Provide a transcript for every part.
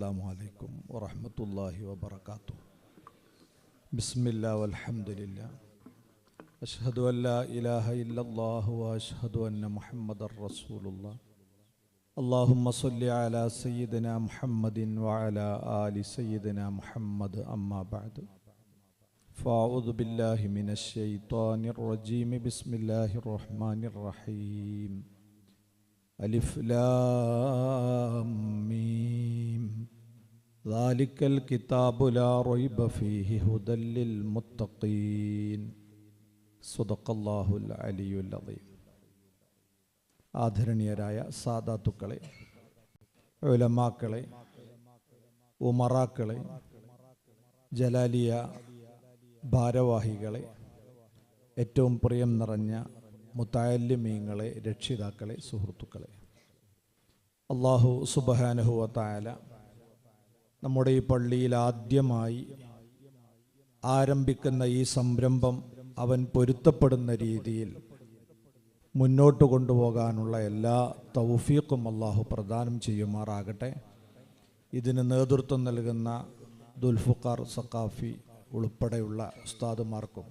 السلام عليكم ورحمة الله وبركاته. بسم الله والحمد لله. أشهد أن لا إله إلا الله وأشهد أن محمد رسول الله. اللهم صل على سيدنا محمد وعلى آل سيدنا محمد أما بعد. فأعوذ بالله من الشيطان الرجيم. بسم الله الرحمن الرحيم. ألف لام ميم. ذلك الكتاب لا ريب فيه هدى للمتقين صدق الله العلي العظيم ആദരണീയരായ സാദാത്തുക്കളെ ഉലമാക്കളെ ഉമറാക്കളെ ജലാലിയ ഭാരവാഹികളെ ഏറ്റവും പ്രിയം നിറഞ്ഞ മുത്തായല്യമീങ്ങളെ രക്ഷിതാക്കളെ സുഹൃത്തുക്കളെ അള്ളാഹു സുബഹാനഹുവ തായാല നമ്മുടെ ഈ പള്ളിയിൽ ആദ്യമായി ആരംഭിക്കുന്ന ഈ സംരംഭം അവൻ പൊരുത്തപ്പെടുന്ന രീതിയിൽ മുന്നോട്ട് കൊണ്ടുപോകാനുള്ള എല്ലാ തൗഫീഖും അള്ളാഹു പ്രദാനം ചെയ്യുമാറാകട്ടെ. ഇതിന് നേതൃത്വം നൽകുന്ന ദുൽഫുഖാർ സക്കാഫി ഉൾപ്പെടെയുള്ള ഉസ്താദുമാർക്കും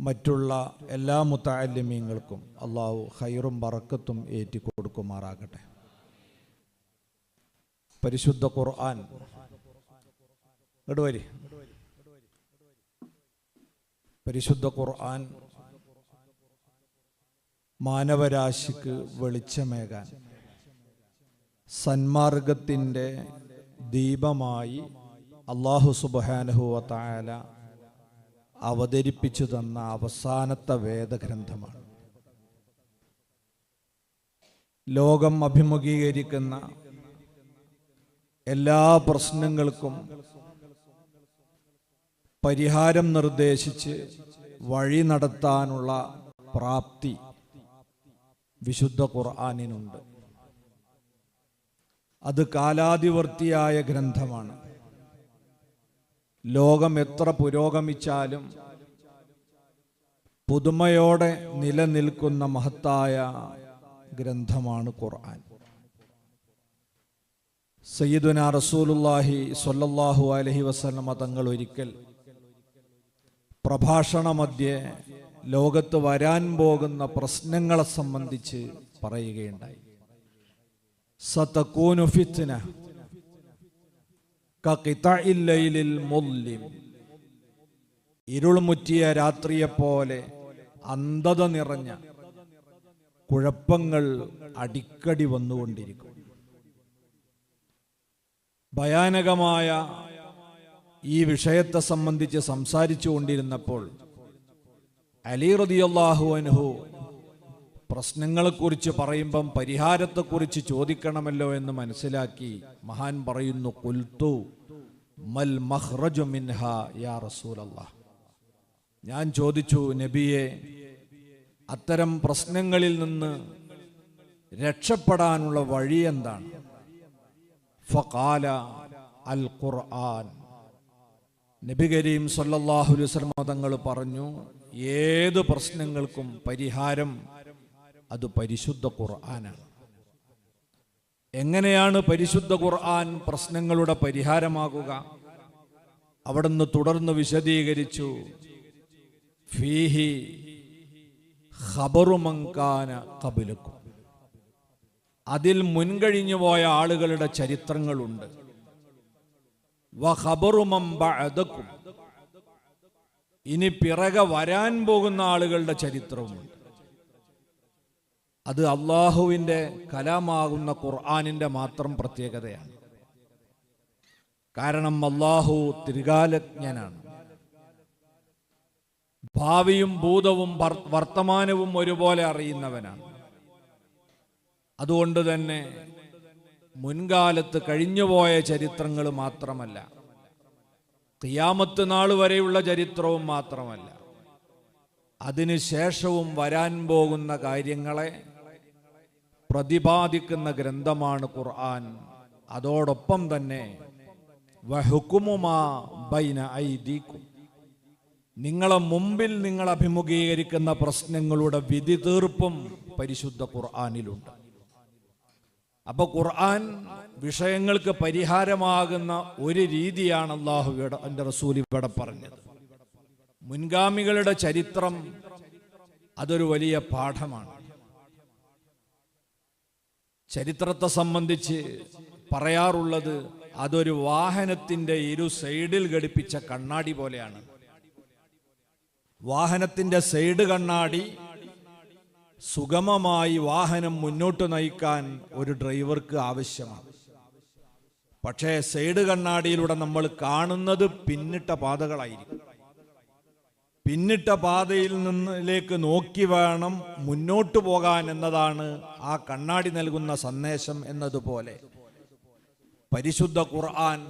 മറ്റുള്ള എല്ലാ മുത്താലിമീങ്ങൾക്കും അള്ളാഹു ഹൈറും വറക്കത്തും ഏറ്റി കൊടുക്കുമാറാകട്ടെ പരിശുദ്ധ ഖുർആൻ. ഇടുവരി പരിശുദ്ധ ഖുർആൻ മാനവരാശിക്ക് വെളിച്ചമേകാൻ. സന്മാർഗത്തിന്റെ ദീപമായി അള്ളാഹു സുബാനഹുവ തായാല അവതരിപ്പിച്ചു തന്ന അവസാനത്തെ വേദഗ്രന്ഥമാണ്. ലോകം അഭിമുഖീകരിക്കുന്ന എല്ലാ പ്രശ്നങ്ങൾക്കും പരിഹാരം നിർദ്ദേശിച്ച് വഴി നടത്താനുള്ള പ്രാപ്തി വിശുദ്ധ ഖുർആാനിനുണ്ട്. അത് കാലാതിവർത്തിയായ ഗ്രന്ഥമാണ്. ലോകം എത്ര പുരോഗമിച്ചാലും പുതുമയോടെ നിലനിൽക്കുന്ന മഹത്തായ ഗ്രന്ഥമാണ് ഖുർആൻ. സയ്യിദുന റസൂലുല്ലാഹി സ്വല്ലല്ലാഹു അലഹി വസല്ലമ തങ്ങൾ ഒരിക്കൽ പ്രഭാഷണമധ്യേ ലോകത്ത് വരാൻ പോകുന്ന പ്രശ്നങ്ങളെ സംബന്ധിച്ച് പറയുകയുണ്ടായി. സതക്കൂനു ഫിത്ന ഇരുൾമുറ്റിയ രാത്രിയെപ്പോലെ അന്ധത നിറഞ്ഞ കുഴപ്പങ്ങൾ അടിക്കടി വന്നുകൊണ്ടിരിക്കും. ഭയാനകമായ ഈ വിഷയത്തെ സംബന്ധിച്ച് സംസാരിച്ചു കൊണ്ടിരുന്നപ്പോൾ അലി റതിയല്ലാഹു അനുഹു പ്രശ്നങ്ങളെക്കുറിച്ച് പറയുമ്പം പരിഹാരത്തെക്കുറിച്ച് ചോദിക്കണമല്ലോ എന്ന് മനസ്സിലാക്കി മഹാൻ പറയുന്നു കുൽത്തു മൽ മഹ്റജു മിൻഹ യാ റസൂലല്ലാ. ഞാൻ ചോദിച്ചു നബിയെ അത്തരം പ്രശ്നങ്ങളിൽ നിന്ന് രക്ഷപ്പെടാനുള്ള വഴി എന്താണ്? ഫഖാല അൽ ഖുർആൻ നബി കരീം അലൈഹി വസല്ലം തങ്ങൾ പറഞ്ഞു ഏത് പ്രശ്നങ്ങൾക്കും പരിഹാരം അത് പരിശുദ്ധ ഖുർആനാണ്. എങ്ങനെയാണ് പരിശുദ്ധ ഖുർആൻ പ്രശ്നങ്ങളുടെ പരിഹാരമാകുക? അവിടുന്ന് തുടർന്ന് വിശദീകരിച്ചു ഫീഹി ഖബറുമങ്കാന കബിലക്കും അതിൽ മുൻകഴിഞ്ഞു പോയ ആളുകളുടെ ചരിത്രങ്ങളുണ്ട്. ഇനി പിറകെ വരാൻ പോകുന്ന ആളുകളുടെ ചരിത്രവുമുണ്ട്. അത് അള്ളാഹുവിന്റെ കലാമാകുന്ന ഖുർആാനിന്റെ മാത്രം പ്രത്യേകതയാണ്. കാരണം അള്ളാഹു ത്രികാലജ്ഞനാണ്. ഭാവിയും ഭൂതവും വർത്തമാനവും ഒരുപോലെ അറിയുന്നവനാണ്. അതുകൊണ്ട് തന്നെ മുൻകാലത്ത് കഴിഞ്ഞുപോയ ചരിത്രങ്ങൾ മാത്രമല്ല തിയാമത്ത് നാൾ വരെയുള്ള ചരിത്രവും മാത്രമല്ല അതിനുശേഷവും വരാൻ പോകുന്ന കാര്യങ്ങളെ പ്രതിപാദിക്കുന്ന ഗ്രന്ഥമാണ് ഖുർആൻ. അതോടൊപ്പം തന്നെ ബൈന നിങ്ങളെ മുമ്പിൽ നിങ്ങൾ അഭിമുഖീകരിക്കുന്ന പ്രശ്നങ്ങളുടെ വിധി തീർപ്പും പരിശുദ്ധ ഖുർആാനിലുണ്ട്. അപ്പൊ ഖുർആൻ വിഷയങ്ങൾക്ക് പരിഹാരമാകുന്ന ഒരു രീതിയാണ് അള്ളാഹു എന്റെ റസൂൽ ഇവിടെ പറഞ്ഞത്. മുൻഗാമികളുടെ ചരിത്രം അതൊരു വലിയ പാഠമാണ്. ചരിത്രത്തെ സംബന്ധിച്ച് പറയാറുള്ളത് അതൊരു വാഹനത്തിന്റെ ഇരു സൈഡിൽ ഘടിപ്പിച്ച കണ്ണാടി പോലെയാണ്. വാഹനത്തിന്റെ സൈഡ് കണ്ണാടി സുഗമമായി വാഹനം മുന്നോട്ട് നയിക്കാൻ ഒരു ഡ്രൈവർക്ക് ആവശ്യമാണ്. പക്ഷേ സൈഡ് കണ്ണാടിയിലൂടെ നമ്മൾ കാണുന്നത് പിന്നിട്ട പാതകളായിരിക്കും. പിന്നിട്ട പാതയിൽ നിന്നിലേക്ക് നോക്കി വേണം മുന്നോട്ട് പോകാൻ എന്നതാണ് ആ കണ്ണാടി നൽകുന്ന സന്ദേശം എന്നതുപോലെ. പരിശുദ്ധ ഖുർആൻ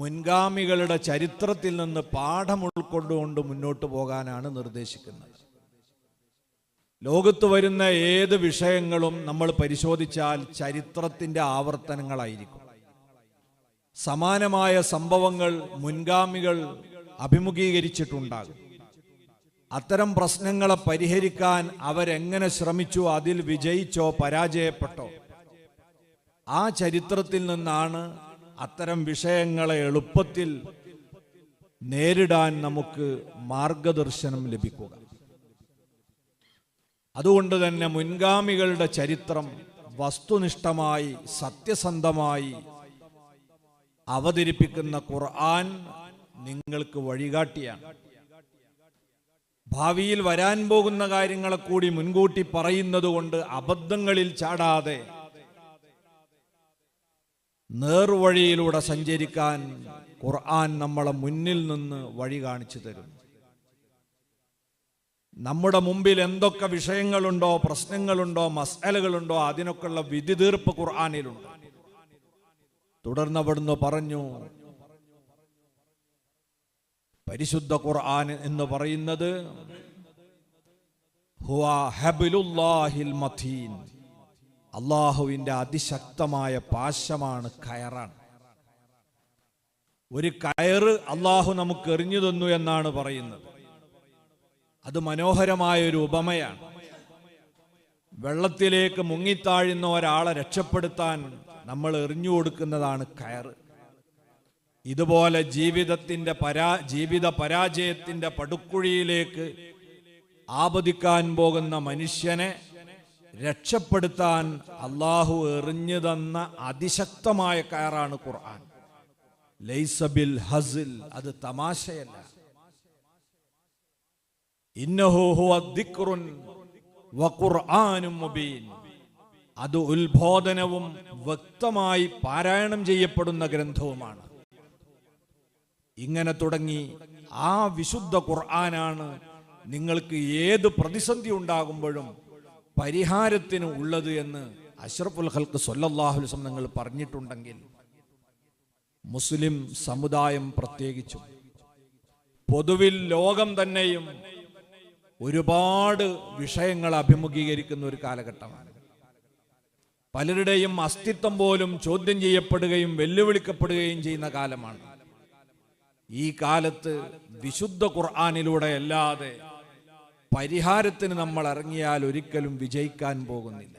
മുൻഗാമികളുടെ ചരിത്രത്തിൽ നിന്ന് പാഠം ഉൾക്കൊണ്ടുകൊണ്ട് മുന്നോട്ട് പോകാനാണ് നിർദ്ദേശിക്കുന്നത്. ലോകത്ത് വരുന്ന ഏത് വിഷയങ്ങളും നമ്മൾ പരിശോധിച്ചാൽ ചരിത്രത്തിന്റെ ആവർത്തനങ്ങളായിരിക്കും. സമാനമായ സംഭവങ്ങൾ മുൻഗാമികൾ അഭിമുഖീകരിച്ചിട്ടുണ്ടാകും. അത്തരം പ്രശ്നങ്ങളെ പരിഹരിക്കാൻ അവരെങ്ങനെ ശ്രമിച്ചു അതിൽ വിജയിച്ചോ പരാജയപ്പെട്ടോ? ആ ചരിത്രത്തിൽ നിന്നാണ് അത്തരം വിഷയങ്ങളെ എളുപ്പത്തിൽ നേരിടാൻ നമുക്ക് മാർഗദർശനം ലഭിക്കുക. അതുകൊണ്ട് തന്നെ മുൻഗാമികളുടെ ചരിത്രം വസ്തുനിഷ്ഠമായി സത്യസന്ധമായി അവതരിപ്പിക്കുന്ന ഖുർആൻ നിങ്ങൾക്ക് വഴികാട്ടിയാണ്. ഭാവിയിൽ വരാൻ പോകുന്ന കാര്യങ്ങളെ കൂടി മുൻകൂട്ടി പറയുന്നത് കൊണ്ട് അബദ്ധങ്ങളിൽ ചാടാതെ നേർവഴിയിലൂടെ സഞ്ചരിക്കാൻ ഖുർആൻ നമ്മളെ മുന്നിൽ നിന്ന് വഴി കാണിച്ചു തരും നമ്മുടെ മുമ്പിൽ എന്തൊക്കെ വിഷയങ്ങളുണ്ടോ പ്രശ്നങ്ങളുണ്ടോ മസാലകളുണ്ടോ അതിനൊക്കെയുള്ള വിധി തീർപ്പ് ഖുർആാനിലുണ്ട്. തുടർന്ന് അവിടുന്ന് പറഞ്ഞു പരിശുദ്ധ ഖുർആൻ എന്ന് പറയുന്നത് അള്ളാഹുവിന്റെ അതിശക്തമായ പാശമാണ് കയറാണ് ഒരു കയറ് അള്ളാഹു നമുക്ക് എറിഞ്ഞു തന്നു എന്നാണ് പറയുന്നത്. അത് മനോഹരമായ ഒരു ഉപമയാണ്. വെള്ളത്തിലേക്ക് മുങ്ങിത്താഴുന്ന ഒരാളെ രക്ഷപ്പെടുത്താൻ നമ്മൾ എറിഞ്ഞു കൊടുക്കുന്നതാണ് കയറ്. ഇതുപോലെ ജീവിതത്തിന്റെ പരാ ജീവിത പരാജയത്തിന്റെ പടുക്കുഴിയിലേക്ക് ആപതിക്കാൻ പോകുന്ന മനുഷ്യനെ രക്ഷപ്പെടുത്താൻ അള്ളാഹു എറിഞ്ഞു തന്ന അതിശക്തമായ കയറാണ് ഖുർആൻ. ലൈസബിൽ ഹസിൽ അത് തമാശയല്ല ഇന്നഹു ഹുവ ദിക്റുൻ വഖുർആനും മുബീൻ അത് ഉത്ബോധനവും വ്യക്തമായി പാരായണം ചെയ്യപ്പെടുന്ന ഗ്രന്ഥവുമാണ്. ഇങ്ങനെ തുടങ്ങി ആ വിശുദ്ധ ഖുർആനാണ് നിങ്ങൾക്ക് ഏത് പ്രതിസന്ധി ഉണ്ടാകുമ്പോഴും പരിഹാരത്തിന് ഉള്ളത് എന്ന് അഷ്റഫുൽ ഹൽക്ക് സൊല്ലാഹുലിസം നിങ്ങൾ പറഞ്ഞിട്ടുണ്ടെങ്കിൽ മുസ്ലിം സമുദായം പ്രത്യേകിച്ചും പൊതുവിൽ ലോകം തന്നെയും ഒരുപാട് വിഷയങ്ങൾ അഭിമുഖീകരിക്കുന്ന ഒരു കാലഘട്ടമാണ്. പലരുടെയും അസ്തിത്വം പോലും ചോദ്യം ചെയ്യപ്പെടുകയും വെല്ലുവിളിക്കപ്പെടുകയും ചെയ്യുന്ന കാലമാണ്. ഈ കാലത്ത് വിശുദ്ധ ഖുർആാനിലൂടെ അല്ലാതെ പരിഹാരത്തിന് നമ്മൾ ഇറങ്ങിയാൽ ഒരിക്കലും വിജയിക്കാൻ പോകുന്നില്ല.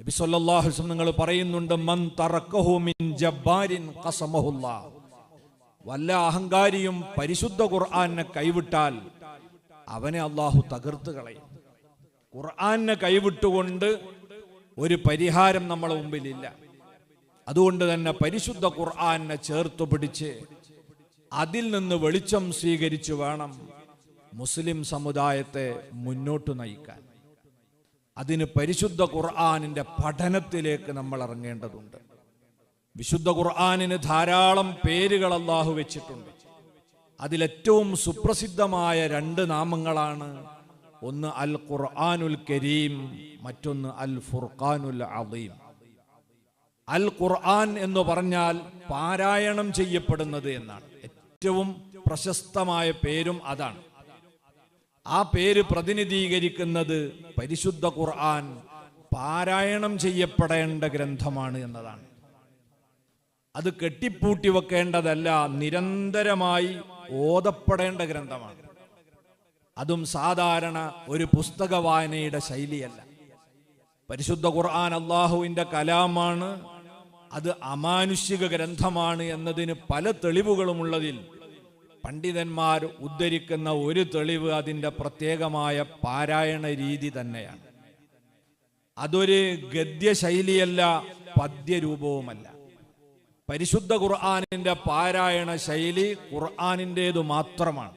നബി സല്ലല്ലാഹു നിങ്ങൾ പറയുന്നുണ്ട് മൻ തറക്കഹു മിൻ ജബ്ബാരിൻ വല്ല അഹങ്കാരിയും പരിശുദ്ധ ഖുർആാനെ കൈവിട്ടാൽ അവനെ അള്ളാഹു തകർത്ത് കളയും. ഖുർആാനെ കൈവിട്ടുകൊണ്ട് ഒരു പരിഹാരം നമ്മളെ മുമ്പിലില്ല. അതുകൊണ്ട് തന്നെ പരിശുദ്ധ ഖുർആാനെ ചേർത്തു പിടിച്ച് അതിൽ നിന്ന് വെളിച്ചം സ്വീകരിച്ചു വേണം മുസ്ലിം സമുദായത്തെ മുന്നോട്ട് നയിക്കാൻ. അതിന് പരിശുദ്ധ ഖുർആാനിന്റെ പഠനത്തിലേക്ക് നമ്മൾ ഇറങ്ങേണ്ടതുണ്ട്. വിശുദ്ധ ഖുർആാനിന് ധാരാളം പേരുകൾ അള്ളാഹു വെച്ചിട്ടുണ്ട്. അതിലേറ്റവും സുപ്രസിദ്ധമായ രണ്ട് നാമങ്ങളാണ്. ഒന്ന് അൽ ഖുർആാനുൽ കരീം മറ്റൊന്ന് അൽ ഫുർഖാനുൽ അദീം. അൽ ഖുർആൻ എന്ന് പറഞ്ഞാൽ പാരായണം ചെയ്യപ്പെടുന്നത് എന്നാണ്. ഏറ്റവും പ്രശസ്തമായ പേരും അതാണ്. ആ പേര് പ്രതിനിധീകരിക്കുന്നത് പരിശുദ്ധ ഖുർആൻ പാരായണം ചെയ്യപ്പെടേണ്ട ഗ്രന്ഥമാണ് എന്നതാണ്. അത് കെട്ടിപ്പൂട്ടി വെക്കേണ്ടതല്ല നിരന്തരമായി ഓതപ്പെടേണ്ട ഗ്രന്ഥമാണ്. അതും സാധാരണ ഒരു പുസ്തക വായനയുടെ ശൈലിയല്ല. പരിശുദ്ധ ഖുർആൻ അള്ളാഹുവിന്റെ കലാമാണ് അത് അമാനുഷിക ഗ്രന്ഥമാണ് എന്നതിന് പല തെളിവുകളുമുള്ളതിൽ പണ്ഡിതന്മാർ ഉദ്ധരിക്കുന്ന ഒരു തെളിവ് അതിന്റെ പ്രത്യേകമായ പാരായണ രീതി തന്നെയാണ്. അതൊരു ഗദ്യശൈലിയല്ല പദ്യരൂപവുമല്ല. പരിശുദ്ധ ഖുർആാനിന്റെ പാരായണ ശൈലി ഖുർആാനിന്റെതു മാത്രമാണ്.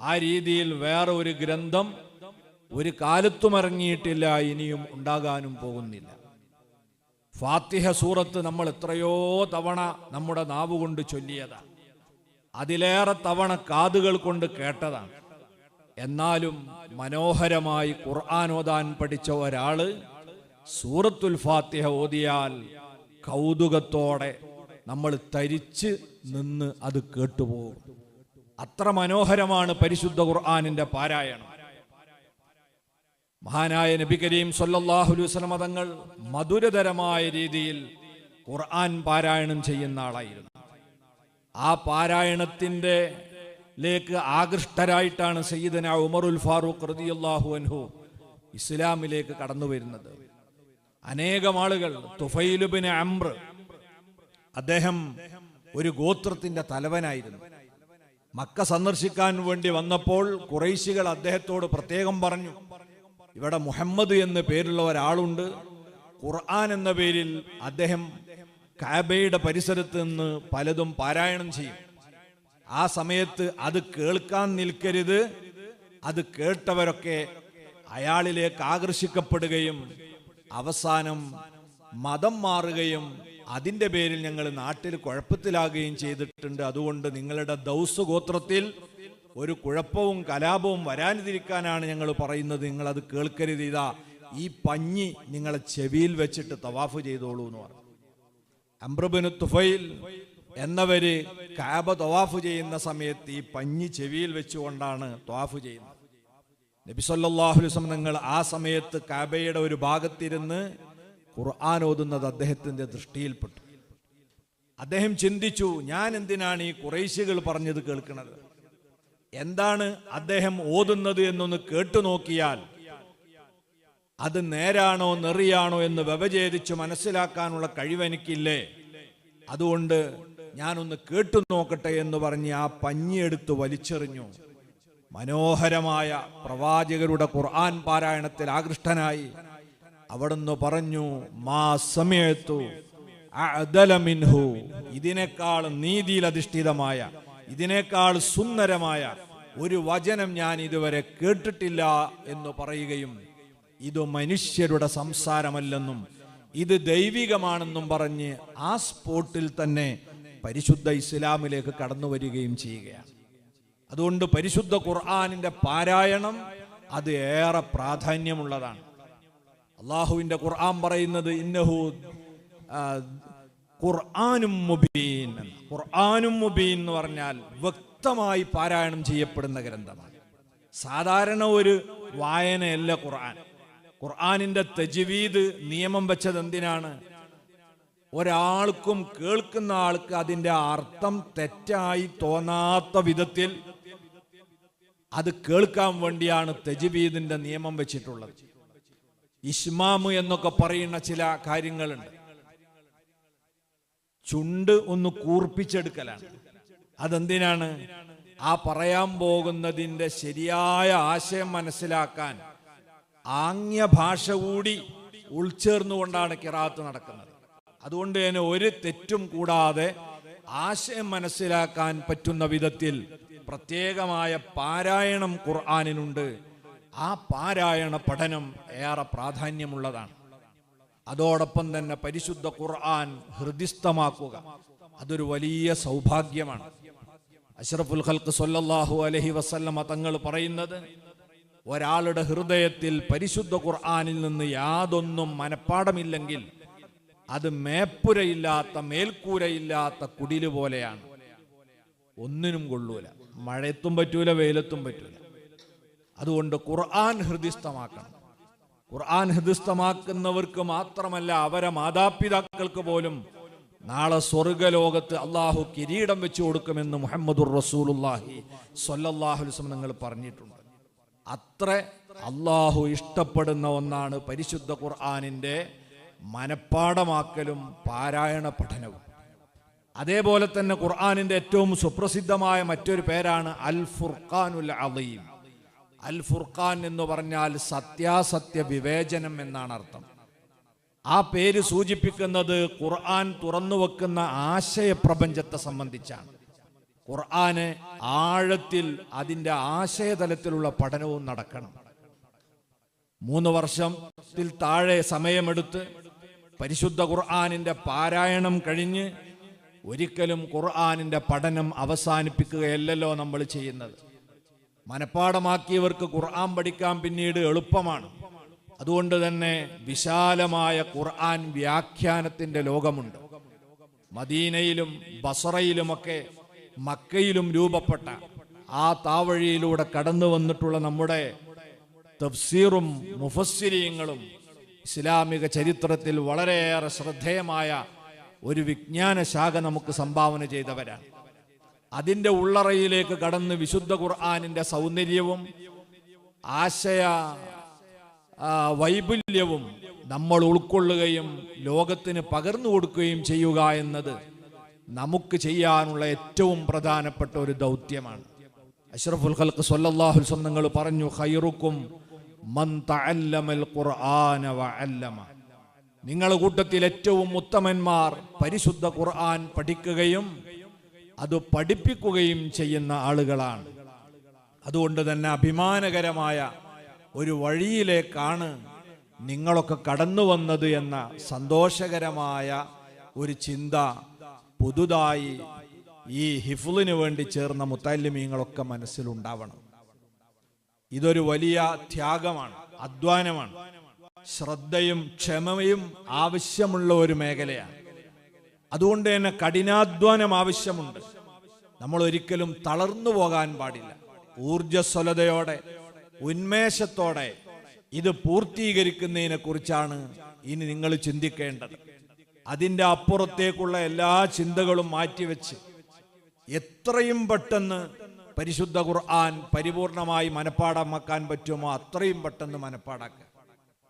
ആ രീതിയിൽ വേറെ ഒരു ഗ്രന്ഥം ഒരു കാലത്തും ഇറങ്ങിയിട്ടില്ല ഇനിയും ഉണ്ടാകാനും പോകുന്നില്ല. ഫാത്തിഹ സൂറത്ത് നമ്മൾ എത്രയോ തവണ നമ്മുടെ നാവുകൊണ്ട് ചൊല്ലിയതാണ് അതിലേറെ തവണ കാതുകൾ കൊണ്ട് കേട്ടതാണ്. എന്നാലും മനോഹരമായി ഖുർആൻ ഓതാൻ പഠിച്ച ഒരാൾ സൂറത്തുൽ ഫാത്തിഹ ഓതിയാൽ കൗതുകത്തോടെ നമ്മൾ തരിച്ച് നിന്ന് അത് കേട്ടുപോകും. അത്ര മനോഹരമാണ് പരിശുദ്ധ ഖുർആാനിന്റെ പാരായണം. മഹാനായ നബി കരീം സൊല്ലാഹുലു തങ്ങൾ മധുരതരമായ രീതിയിൽ ഖുർആൻ പാരായണം ചെയ്യുന്ന ആളായിരുന്നു. ആ പാരായണത്തിന്റെ ലേക്ക് ആകൃഷ്ടരായിട്ടാണ് സയ്യിദന ഉമറുൽ ഫാറൂഖ് റളിയല്ലാഹു അൻഹു ഇസ്ലാമിലേക്ക് കടന്നു വരുന്നത് അനേകം ആളുകൾ തുഫൈലുബിന് അംർ അദ്ദേഹം ഒരു ഗോത്രത്തിന്റെ തലവനായിരുന്നു. മക്ക സന്ദർശിക്കാൻ വേണ്ടി വന്നപ്പോൾ കുറേശികൾ അദ്ദേഹത്തോട് പ്രത്യേകം പറഞ്ഞു ഇവിടെ മുഹമ്മദ് എന്ന പേരുള്ള ഒരാളുണ്ട്. ഖുർആൻ എന്ന പേരിൽ അദ്ദേഹം കാബയുടെ പരിസരത്ത് നിന്ന് പലതും പാരായണം ചെയ്യും. ആ സമയത്ത് അത് കേൾക്കാൻ നിൽക്കരുത്. അത് കേട്ടവരൊക്കെ അയാളിലേക്ക് ആകർഷിക്കപ്പെടുകയും അവസാനം മതം മാറുകയും അതിന്റെ പേരിൽ ഞങ്ങൾ നാട്ടിൽ കുഴപ്പത്തിലാകുകയും ചെയ്തിട്ടുണ്ട്. അതുകൊണ്ട് നിങ്ങളുടെ ദൗസ് ഗോത്രത്തിൽ ഒരു കുഴപ്പവും കലാപവും വരാനിരിക്കാനാണ് ഞങ്ങൾ പറയുന്നത്. നിങ്ങൾ അത് കേൾക്കരുത്. ഇതാ ഈ പഞ്ഞി നിങ്ങളെ ചെവിയിൽ വെച്ചിട്ട് തവാഫ് ചെയ്തോളൂ എന്ന് പറഞ്ഞു. അംബ്രബിന് തുഫൈൽ എന്നവര് കാബ തവാഫ് ചെയ്യുന്ന സമയത്ത് ഈ പഞ്ഞി ചെവിയിൽ വെച്ചുകൊണ്ടാണ് തവാഫ് ചെയ്യുന്നത്. നബി സല്ലല്ലാഹു അലൈഹി വസല്ലം നിങ്ങൾ ആ സമയത്ത് കാബയുടെ ഒരു ഭാഗത്തിരുന്ന് ഖുർആൻ ഓതുന്നത് അദ്ദേഹത്തിന്റെ ദൃഷ്ടിയിൽപ്പെട്ടു. അദ്ദേഹം ചിന്തിച്ചു ഞാൻ എന്തിനാണ് ഈ കുറേശ്യകൾ പറഞ്ഞത് കേൾക്കുന്നത്? എന്താണ് അദ്ദേഹം ഓതുന്നത് എന്നൊന്ന് കേട്ടു നോക്കിയാൽ അത് നേരാണോ നെറിയാണോ എന്ന് വ്യവചേദിച്ച് മനസ്സിലാക്കാനുള്ള കഴിവെനിക്കില്ലേ അതുകൊണ്ട് ഞാനൊന്ന് കേട്ടു നോക്കട്ടെ എന്ന് പറഞ്ഞ് ആ പഞ്ഞിയെടുത്ത് വലിച്ചെറിഞ്ഞു. മനോഹരമായ പ്രവാചകരുടെ ഖുർആൻ പാരായണത്തിൽ ആകൃഷ്ടനായി. അവിടുന്ന് പറഞ്ഞു മാ സമയത്തു മിൻഹു. ഇതിനേക്കാൾ നീതിയിൽ അധിഷ്ഠിതമായ ഇതിനേക്കാൾ സുന്ദരമായ ഒരു വചനം ഞാൻ ഇതുവരെ കേട്ടിട്ടില്ല എന്ന് പറയുകയും ഇത് മനുഷ്യരുടെ സംസാരമല്ലെന്നും ഇത് ദൈവികമാണെന്നും പറഞ്ഞ് ആ സ്പോട്ടിൽ തന്നെ പരിശുദ്ധ ഇസ്ലാമിലേക്ക് കടന്നു വരികയും ചെയ്യുകയാണ്. അതുകൊണ്ട് പരിശുദ്ധ ഖുർആാനിന്റെ പാരായണം അത് ഏറെ പ്രാധാന്യമുള്ളതാണ്. അള്ളാഹുവിന്റെ ഖുർആൻ പറയുന്നത് ഇന്നഹു ഖുർആാനും മുബീൻ. ഖുർആാനും മുബീൻ എന്ന് പറഞ്ഞാൽ വ്യക്തമായി പാരായണം ചെയ്യപ്പെടുന്ന ഗ്രന്ഥമാണ്. സാധാരണ ഒരു വായനയല്ല ഖുർആൻ. ഖുർആാനിന്റെ തജ്വീദ് നിയമം വെച്ചത് എന്തിനാണ്? ഒരാൾക്കും കേൾക്കുന്ന ആൾക്ക് അതിന്റെ അർത്ഥം തെറ്റായി തോന്നാത്ത വിധത്തിൽ അത് കേൾക്കാൻ വേണ്ടിയാണ് തജ്വീദിന്റെ നിയമം വെച്ചിട്ടുള്ളത്. ഇസ്മാമ് എന്നൊക്കെ പറയുന്ന ചില കാര്യങ്ങളുണ്ട്. ചുണ്ട് ഒന്ന് കൂർപ്പിച്ചെടുക്കലാണ്. അതെന്തിനാണ്? ആ പറയാൻ പോകുന്നതിന്റെ ശരിയായ ആശയം മനസ്സിലാക്കാൻ ആംഗ്യ ഭാഷ കൂടി ഉൾച്ചേർന്നുകൊണ്ടാണ് കിറാത്ത് നടക്കുന്നത്. അതുകൊണ്ട് തന്നെ ഒരു തെറ്റും കൂടാതെ ആശയം മനസ്സിലാക്കാൻ പറ്റുന്ന വിധത്തിൽ പ്രത്യേകമായ പാരായണം ഖുർആാനിനുണ്ട്. ആ പാരായണ പഠനം ഏറെ പ്രാധാന്യമുള്ളതാണ്. അതോടൊപ്പം തന്നെ പരിശുദ്ധ ഖുർആൻ ഹൃദിസ്ഥമാക്കുക. അതൊരു വലിയ സൗഭാഗ്യമാണ്. അഷ്റഫുൽ ഖൽക്ക് സൊല്ലാഹു അലഹി വസല്ലമ തങ്ങൾ പറയുന്നത് ഒരാളുടെ ഹൃദയത്തിൽ പരിശുദ്ധ ഖുർആാനിൽ നിന്ന് യാതൊന്നും മനപ്പാടമില്ലെങ്കിൽ അത് മേപ്പുരയില്ലാത്ത മേൽക്കൂരയില്ലാത്ത കുടിൽ പോലെയാണ്. ഒന്നിനും കൊള്ളൂല. മഴയത്തും പറ്റൂല വെയിലത്തും പറ്റൂല. അതുകൊണ്ട് ഖുർആൻ ഹൃദിസ്ഥമാക്കണം. ഖുർആൻ ഹൃദിസ്ഥമാക്കുന്നവർക്ക് മാത്രമല്ല അവരെ മാതാപിതാക്കൾക്ക് പോലും നാളെ സ്വർഗലോകത്ത് അള്ളാഹു കിരീടം വെച്ചു കൊടുക്കുമെന്ന് മുഹമ്മദുർ റസൂലുല്ലാഹി വസല്ലം നിങ്ങൾ പറഞ്ഞിട്ടുണ്ട്. അത്ര അള്ളാഹു ഇഷ്ടപ്പെടുന്ന ഒന്നാണ് പരിശുദ്ധ ഖുർആാനിന്റെ മനപ്പാടമാക്കലും പാരായണ പഠനവും. അതേപോലെ തന്നെ ഖുർആാനിന്റെ ഏറ്റവും സുപ്രസിദ്ധമായ മറ്റൊരു പേരാണ് അൽ ഫുർഖാനുൽ അലീം. അൽ ഫുർഖാൻ എന്ന് പറഞ്ഞാൽ സത്യാസത്യ വിവേചനം എന്നാണ് അർത്ഥം. ആ പേര് സൂചിപ്പിക്കുന്നത് ഖുർആൻ തുറന്നു വെക്കുന്ന ആശയപ്രപഞ്ചത്തെ സംബന്ധിച്ചാണ്. ഖുർആന് ആഴത്തിൽ അതിന്റെ ആശയതലത്തിലുള്ള പഠനവും നടക്കണം. മൂന്ന് വർഷത്തിൽ താഴെ സമയമെടുത്ത് പരിശുദ്ധ ഖുർആാനിന്റെ പാരായണം കഴിഞ്ഞ് ഒരിക്കലും ഖുർആാനിന്റെ പഠനം അവസാനിപ്പിക്കുകയല്ലല്ലോ നമ്മൾ ചെയ്യുന്നത്. മനപ്പാടമാക്കിയവർക്ക് ഖുർആൻ പഠിക്കാൻ പിന്നീട് എളുപ്പമാണ്. അതുകൊണ്ട് തന്നെ വിശാലമായ ഖുർആൻ വ്യാഖ്യാനത്തിന്റെ ലോകമുണ്ട്. മദീനയിലും ബസറയിലുമൊക്കെ മക്കയിലും രൂപപ്പെട്ട ആ താവഴിയിലൂടെ കടന്നു വന്നിട്ടുള്ള നമ്മുടെ തഫ്സീറും മുഫസ്സിരിയങ്ങളും ഇസ്ലാമിക ചരിത്രത്തിൽ വളരെയേറെ ശ്രദ്ധേയമായ ഒരു വിജ്ഞാന ശാഖ നമുക്ക് സംഭാവന ചെയ്തവരാണ്. അതിന്റെ ഉള്ളറയിലേക്ക് കടന്ന് വിശുദ്ധ ഖുർആാനിന്റെ സൗന്ദര്യവും ആശയ വൈപുല്യവും നമ്മൾ ഉൾക്കൊള്ളുകയും ലോകത്തിന് പകർന്നു കൊടുക്കുകയും ചെയ്യുക എന്നത് നമുക്ക് ചെയ്യാനുള്ള ഏറ്റവും പ്രധാനപ്പെട്ട ഒരു ദൗത്യമാണ്. അഷ്റഫുൽ ഖൽക്ക് സല്ലല്ലാഹു സ്വന്തങ്ങൾ പറഞ്ഞു ഖൈറുക്കും ഖുർആന വഅല്ലമ. നിങ്ങളുടെ കൂട്ടത്തിൽ ഏറ്റവും ഉത്തമന്മാർ പരിശുദ്ധ ഖുർആൻ പഠിക്കുകയും അത് പഠിപ്പിക്കുകയും ചെയ്യുന്ന ആളുകളാണ്. അതുകൊണ്ട് തന്നെ അഭിമാനകരമായ ഒരു വഴിയിലേക്കാണ് നിങ്ങളൊക്കെ കടന്നു വന്നത് എന്ന സന്തോഷകരമായ ഒരു ചിന്ത പുതുതായി ഈ ഹിഫുലിന് വേണ്ടി ചേർന്ന മുത്തല്ലിമീങ്ങളൊക്കെ മനസ്സിലുണ്ടാവണം. ഇതൊരു വലിയ ത്യാഗമാണ് അധ്വാനമാണ്. ശ്രദ്ധയും ക്ഷമയും ആവശ്യമുള്ള ഒരു മേഖലയാണ്. അതുകൊണ്ട് തന്നെ കഠിനാധ്വാനം ആവശ്യമുണ്ട്. നമ്മൾ ഒരിക്കലും തളർന്നു പോകാൻ പാടില്ല. ഊർജസ്വലതയോടെ ഉന്മേഷത്തോടെ ഇത് പൂർത്തീകരിക്കുന്നതിനെ കുറിച്ചാണ് ഇനി നിങ്ങൾ ചിന്തിക്കേണ്ടത്. അതിന്റെ അപ്പുറത്തേക്കുള്ള എല്ലാ ചിന്തകളും മാറ്റിവെച്ച് എത്രയും പെട്ടെന്ന് പരിശുദ്ധ ഖുർആൻ പരിപൂർണമായി മനപ്പാടമാക്കാൻ പറ്റുമോ അത്രയും പെട്ടെന്ന് മനപ്പാടാക്കുക.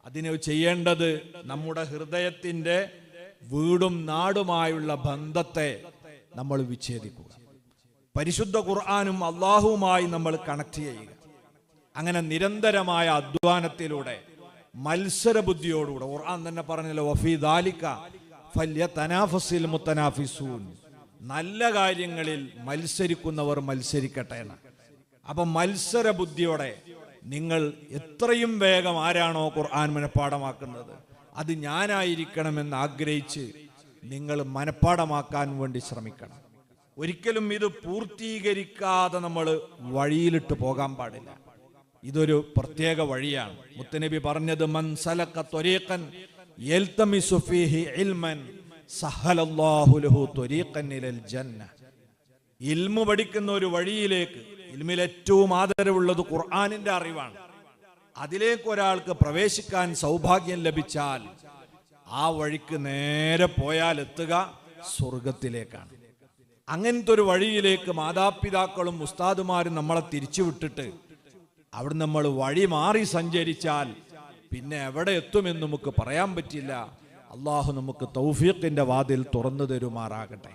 അതിന് ചെയ്യേണ്ടത് നമ്മുടെ ഹൃദയത്തിന്റെ വീടും നാടുമായുള്ള ബന്ധത്തെ നമ്മൾ വിച്ഛേദിക്കുക. പരിശുദ്ധ ഖുർആാനും അള്ളാഹുവുമായി നമ്മൾ കണക്ട് ചെയ്യുക. അങ്ങനെ നിരന്തരമായ അധ്വാനത്തിലൂടെ മത്സരബുദ്ധിയോടുകൂടെ ഖുർആൻ തന്നെ പറഞ്ഞല്ലോ വഫീ മുത്തനാഫിസൂൻ. നല്ല കാര്യങ്ങളിൽ മത്സരിക്കുന്നവർ മത്സരിക്കട്ടെ എന്ന്. അപ്പൊ മത്സര ബുദ്ധിയോടെ നിങ്ങൾ എത്രയും വേഗം ആരാണോ ഖുർആൻ മനഃപ്പാടമാക്കുന്നത് അത് ഞാനായിരിക്കണമെന്ന് ആഗ്രഹിച്ച് നിങ്ങൾ മനഃപ്പാടമാക്കാൻ വേണ്ടി ശ്രമിക്കണം. ഒരിക്കലും ഇത് പൂർത്തീകരിക്കാതെ നമ്മൾ വഴിയിലിട്ട് പോകാൻ പാടില്ല. ഇതൊരു പ്രത്യേക വഴിയാണ്. മുത്തനബി പറഞ്ഞത് മൻ സലക ത്വരീഖൻ യൽതമിസു ഫീഹി ഇൽമൻ സഹലല്ലാഹു ലഹു ത്വരീഖൻ ഇലൽ ജന്ന. ഇൽമു പഠിക്കുന്ന ഒരു വഴിയിലേക്ക് ഇൽമിൽ ഏറ്റവും ആദരവുള്ളത് ഖുർആാനിന്റെ അറിവാണ്. അതിലേക്ക് ഒരാൾക്ക് പ്രവേശിക്കാൻ സൗഭാഗ്യം ലഭിച്ചാൽ ആ വഴിക്ക് നേരെ പോയാൽ എത്തുക സ്വർഗത്തിലേക്കാണ് അങ്ങനത്തെ ഒരു വഴിയിലേക്ക് മാതാപിതാക്കളും ഉസ്താദുമാരും നമ്മളെ തിരിച്ചുവിട്ടിട്ട് അവിടെ നമ്മൾ വഴി മാറി സഞ്ചരിച്ചാൽ പിന്നെ എവിടെ എത്തുമെന്ന് നമുക്ക് പറയാൻ പറ്റില്ല. അള്ളാഹു നമുക്ക് തൗഫീഖിന്റെ വാതിൽ തുറന്നു തരുമാറാകട്ടെ.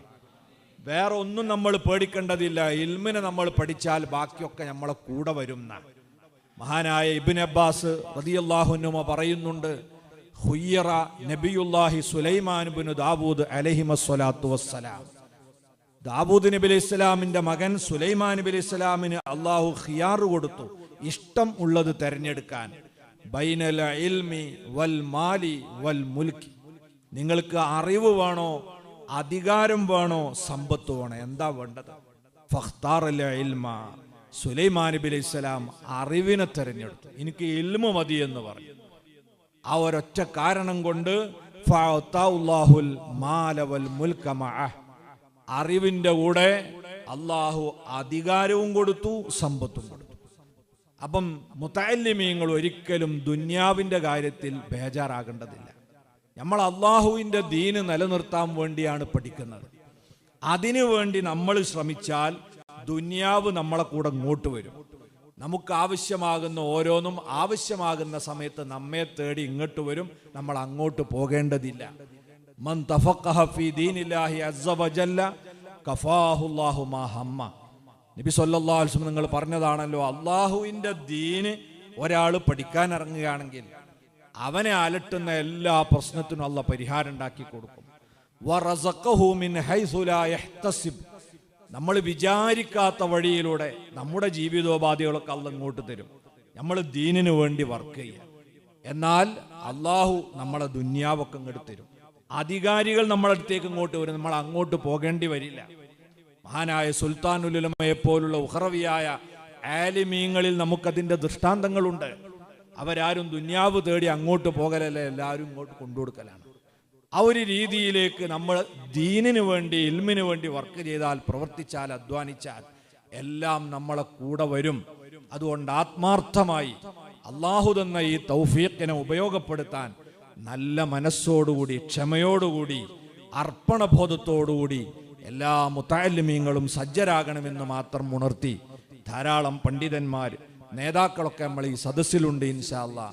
വേറെ ഒന്നും നമ്മൾ പേടിക്കേണ്ടതില്ല. ഇൽമിനെ നമ്മൾ പഠിച്ചാൽ ബാക്കിയൊക്കെ നമ്മളെ കൂടെ വരുന്ന. മഹാനായ ഇബിൻ അബ്ബാസ് റതിയല്ലാഹുനുമ പറയുന്നുണ്ട് ഹുയ്യറ നബിയുല്ലാഹി സുലൈമാൻ ബിൻ ദാവൂദ് അലഹിമസ്വലാത്തു വസ്സലാം. ദാവൂദ് നബി അലൈഹി ഇസ്ലാമിന്റെ മകൻ സുലൈമാൻ നബി അലൈഹി ഇസ്ലാമിന് അള്ളാഹു ഖിയാറ് കൊടുത്തു ഇഷ്ടം ഉള്ളത് തെരഞ്ഞെടുക്കാൻ. ബൈനൽ ഇൽമി വൽ മാലി വൽ മുൽക്കി നിങ്ങൾക്ക് അറിവ് വേണോ? അധികാരം വേണോ? സമ്പത്ത് വേണോ? എന്താ വേണ്ടത്? ഫഖ്താർ ഇൽമ. സുലൈമാൻ നബി അലൈഹി സ്വലാം അറിവിനെ തെരഞ്ഞെടുത്തു. എനിക്ക് എൽമ മതി എന്ന് പറഞ്ഞു. ആ ഒരൊറ്റ കാരണം കൊണ്ട് അറിവിന്റെ കൂടെ അള്ളാഹു അധികാരവും കൊടുത്തു സമ്പത്തും കൊടുത്തു. അപ്പം മുത്തല്ലിമീങ്ങൾ ഒരിക്കലും ദുന്യാവിന്റെ കാര്യത്തിൽ ബേജാറാകേണ്ടതില്ല. നമ്മൾ അള്ളാഹുവിന്റെ ദീന് നിലനിർത്താൻ വേണ്ടിയാണ് പഠിക്കുന്നത്. അതിനു വേണ്ടി നമ്മൾ ശ്രമിച്ചാൽ ദുന്യാവ് നമ്മളെ കൂടെ ഇങ്ങോട്ട് വരും. നമുക്ക് ആവശ്യമാകുന്ന ഓരോന്നും ആവശ്യമാകുന്ന സമയത്ത് നമ്മെ തേടി ഇങ്ങോട്ട് വരും. നമ്മൾ അങ്ങോട്ട് പോകേണ്ടതില്ല. മൻ ഫീ കഫാഹുല്ലാഹു മാ ഹമ്മ. നബി സല്ലല്ലാഹു അലൈഹി വസല്ലം നിങ്ങൾ പറഞ്ഞതാണല്ലോ അള്ളാഹുവിന്റെ ദീന് ഒരാൾ പഠിക്കാൻ ഇറങ്ങുകയാണെങ്കിൽ അവനെ അലട്ടുന്ന എല്ലാ പ്രശ്നത്തിനും അള്ള പരിഹാരം ഉണ്ടാക്കി കൊടുക്കും. നമ്മൾ വിചാരിക്കാത്ത വഴിയിലൂടെ നമ്മുടെ ജീവിതോപാധികളൊക്കെ അല്ല ഇങ്ങോട്ട് തരും. നമ്മൾ ദീനിനു വേണ്ടി വർക്ക് ചെയ്യുക. എന്നാൽ അള്ളാഹു നമ്മളെ ദുന്യാവൊക്കെ ഇങ്ങോട്ട് തരും. അധികാരികൾ നമ്മളെ അടുത്തേക്ക് ഇങ്ങോട്ട് വരും. നമ്മൾ അങ്ങോട്ട് പോകേണ്ടി വരില്ല. മഹാനായ സുൽത്താനുലുലമയെ പോലുള്ള ഉഹറവിയായ ആലിമീങ്ങളിൽ നമുക്കതിന്റെ ദൃഷ്ടാന്തങ്ങളുണ്ട്. അവരാരും ദുന്യാവ് തേടി അങ്ങോട്ട് പോകലല്ല എല്ലാവരും ഇങ്ങോട്ട് കൊണ്ടുകൊടുക്കലാണ്. ആ ഒരു രീതിയിലേക്ക് നമ്മൾ ദീനിനു വേണ്ടി ഇൽമിനു വേണ്ടി വർക്ക് ചെയ്താൽ പ്രവർത്തിച്ചാൽ അധ്വാനിച്ചാൽ എല്ലാം നമ്മളെ കൂടെ വരും. അതുകൊണ്ട് ആത്മാർത്ഥമായി അള്ളാഹു തന്ന ഈ തൗഫീഖിനെ ഉപയോഗപ്പെടുത്താൻ നല്ല മനസ്സോടുകൂടി ക്ഷമയോടുകൂടി അർപ്പണബോധത്തോടുകൂടി എല്ലാ മുത്താലിമീങ്ങളും സജ്ജരാകണമെന്ന് മാത്രം ഉണർത്തി ധാരാളം പണ്ഡിതന്മാർ നേതാക്കളൊക്കെ നമ്മൾ ഈ സദസ്സിലുണ്ട് ഇൻഷാ അല്ലാ